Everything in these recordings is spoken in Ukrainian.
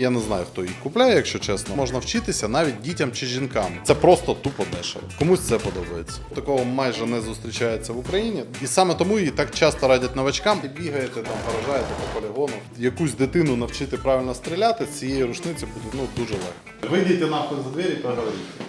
Я не знаю, хто їх купляє, якщо чесно. Можна вчитися навіть дітям чи жінкам. Це просто тупо дешево. Комусь це подобається. Такого майже не зустрічається в Україні. І саме тому її так часто радять новачкам. І бігаєте там, поражаєте по полігону. Якусь дитину навчити правильно стріляти з цієї рушниці буде ну дуже легко. Вийдіть нахуй за двері і поговоріть.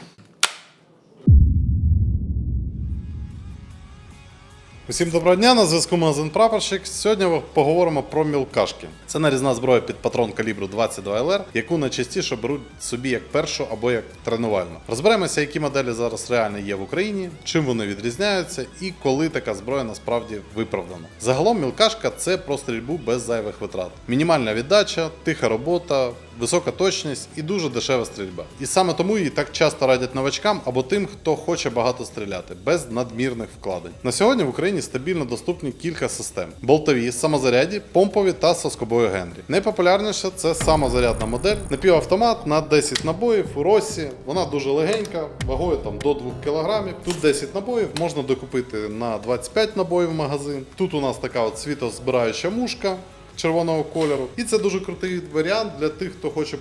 Усім доброго дня, на зв'язку магазин Прапорщик. Сьогодні ми поговоримо про мілкашки. Це нарізна зброя під патрон калібру 22 ЛР, яку найчастіше беруть собі як першу або як тренувальну. Розберемося, які моделі зараз реально є в Україні, чим вони відрізняються і коли така зброя насправді виправдана. Загалом мілкашка це про стрільбу без зайвих витрат. Мінімальна віддача, тиха робота. Висока точність і дуже дешева стрільба. І саме тому її так часто радять новачкам або тим, хто хоче багато стріляти, без надмірних вкладень. На сьогодні в Україні стабільно доступні кілька систем: болтові, самозаряді, помпові та соскобою Генрі. Найпопулярніша це самозарядна модель, напівавтомат на 10 набоїв у Росі. Вона дуже легенька, вагою там до 2 кг. Тут 10 набоїв, можна докупити на 25 набоїв магазин. Тут у нас така от світозбираюча мушка червоного кольору. І це дуже крутий варіант для тих, хто хоче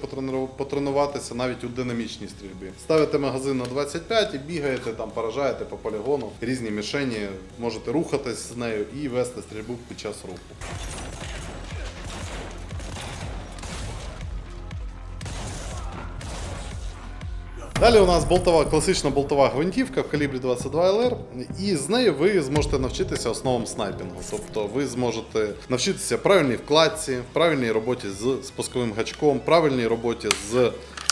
потренуватися навіть у динамічній стрільбі. Ставите магазин на 25 і бігаєте там, поражаєте по полігону, різні мішені, можете рухатись з нею і вести стрільбу під час руху. Далі у нас болтова, класична болтова гвинтівка в калібрі 22 ЛР, і з нею ви зможете навчитися основам снайпінгу. Тобто ви зможете навчитися правильній вкладці, правильній роботі з спусковим гачком, правильній роботі з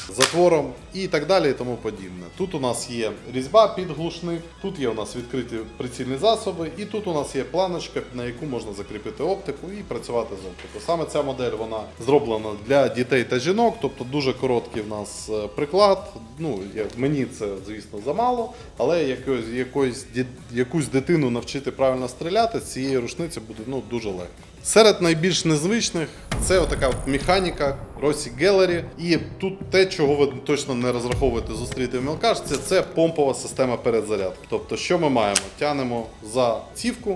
затвором і так далі і тому подібне. Тут у нас є різьба під глушник, тут є у нас відкриті прицільні засоби, і тут у нас є планочка, на яку можна закріпити оптику і працювати з оптикою. Саме ця модель вона зроблена для дітей та жінок, тобто дуже короткий в нас е, приклад. Ну, як мені це, звісно, замало, але якось, якось, якусь дитину навчити правильно стріляти з цієї рушниці буде ну, дуже легко. Серед найбільш незвичних це отака механіка Росі Gallery. І тут те, чого ви точно не розраховуєте зустріти в мілкашці, це помпова система перезарядки. Тобто, що ми маємо? Тянемо за цівку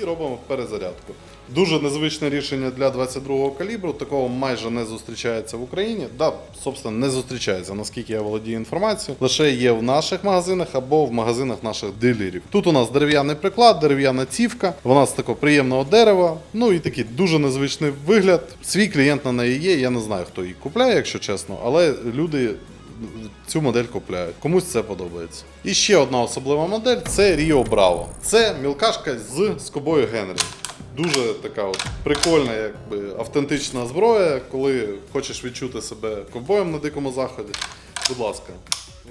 і робимо перезарядку. Дуже незвичне рішення для 22-го калібру. Такого майже не зустрічається в Україні. Да, собственно, не зустрічається, наскільки я володію інформацією. Лише є в наших магазинах або в магазинах наших дилерів. Тут у нас дерев'яний приклад, дерев'яна цівка. Вона з такого приємного дерева. Ну і такий дуже незвичний вигляд. Свій клієнт на неї є. Я не знаю, хто її купляє, якщо чесно, але люди. Цю модель купляють. Комусь це подобається. І ще одна особлива модель це Rio Bravo. Це мілкашка з скобою Генрі. Дуже така от прикольна, якби автентична зброя, коли хочеш відчути себе ковбоєм на дикому заході. Будь ласка.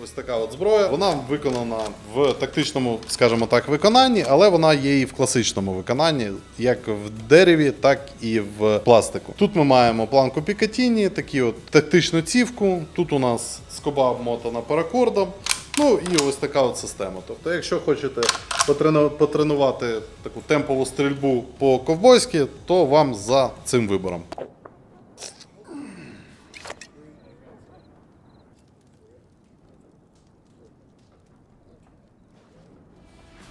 Ось така от зброя. Вона виконана в тактичному, скажімо так, виконанні, але вона є і в класичному виконанні, як в дереві, так і в пластику. Тут ми маємо планку Пікатіні, такі от тактичну цівку. Тут у нас скоба обмотана паракордом. Ну і ось така от система. Тобто, якщо хочете потренувати таку темпову стрільбу по ковбойськи, то вам за цим вибором.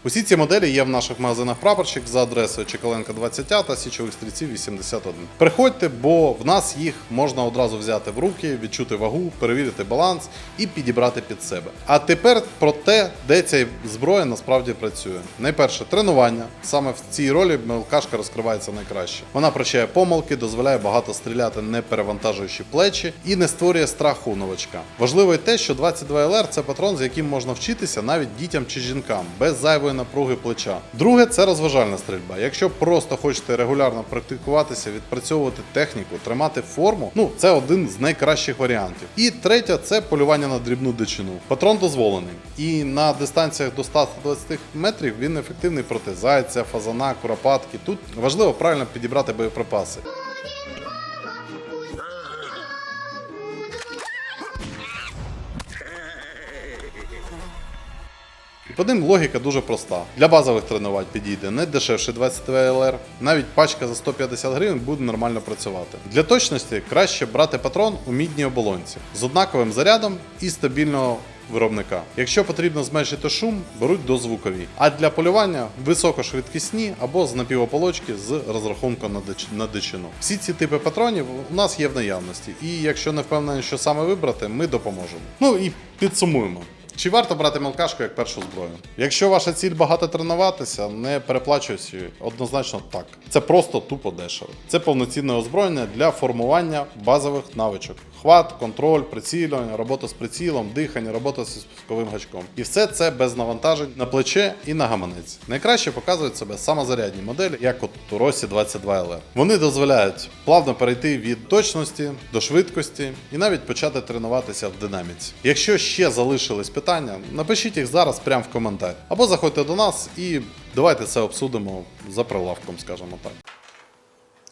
Усі ці моделі є в наших магазинах прапорщик за адресою Чекаленка 20 та Січових стрільців 81. Приходьте, бо в нас їх можна одразу взяти в руки, відчути вагу, перевірити баланс і підібрати під себе. А тепер про те, де ця зброя насправді працює. Найперше тренування. Саме в цій ролі мелкашка розкривається найкраще. Вона прощає помилки, дозволяє багато стріляти, не перевантажуючи плечі, і не створює страху у новачка. Важливо й те, що 22 ЛР це патрон, з яким можна вчитися навіть дітям чи жінкам, без зайвої напруги плеча. Друге це розважальна стрільба. Якщо просто хочете регулярно практикуватися, відпрацьовувати техніку, тримати форму, ну це один з найкращих варіантів. І третє це полювання на дрібну дичину. Патрон дозволений. І на дистанціях до 120 метрів він ефективний проти зайця, фазана, куропатки. Тут важливо правильно підібрати боєприпаси. По ним логіка дуже проста. Для базових тренувань підійде не дешевше 20 ЛР, навіть пачка за 150 гривень буде нормально працювати. Для точності краще брати патрон у мідній оболонці з однаковим зарядом і стабільного виробника. Якщо потрібно зменшити шум, беруть дозвукові. А для полювання високошвидкісні або з напівополочки з розрахунком на дичину. Всі ці типи патронів у нас є в наявності. І якщо не впевнені, що саме вибрати, ми допоможемо. Ну і підсумуємо. Чи варто брати мелкашку як першу зброю? Якщо ваша ціль багато тренуватися, не переплачуйся, однозначно так. Це просто тупо дешево. Це повноцінне озброєння для формування базових навичок: хват, контроль, прицілювання, робота з прицілом, дихання, робота з спусковим гачком. І все це без навантажень на плече і на гаманець. Найкраще показують себе самозарядні моделі, як от у Росі 22 LR. Вони дозволяють плавно перейти від точності до швидкості і навіть почати тренуватися в динаміці. Якщо ще залишились питання, напишіть їх зараз прямо в коментарі. Або заходьте до нас і давайте це обсудимо за прилавком, скажімо так.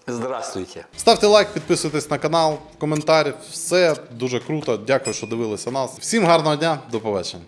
Здравствуйте. Ставте лайк, підписуйтесь на канал, коментарі. Все дуже круто. Дякую, що дивилися нас. Всім гарного дня, до побачення.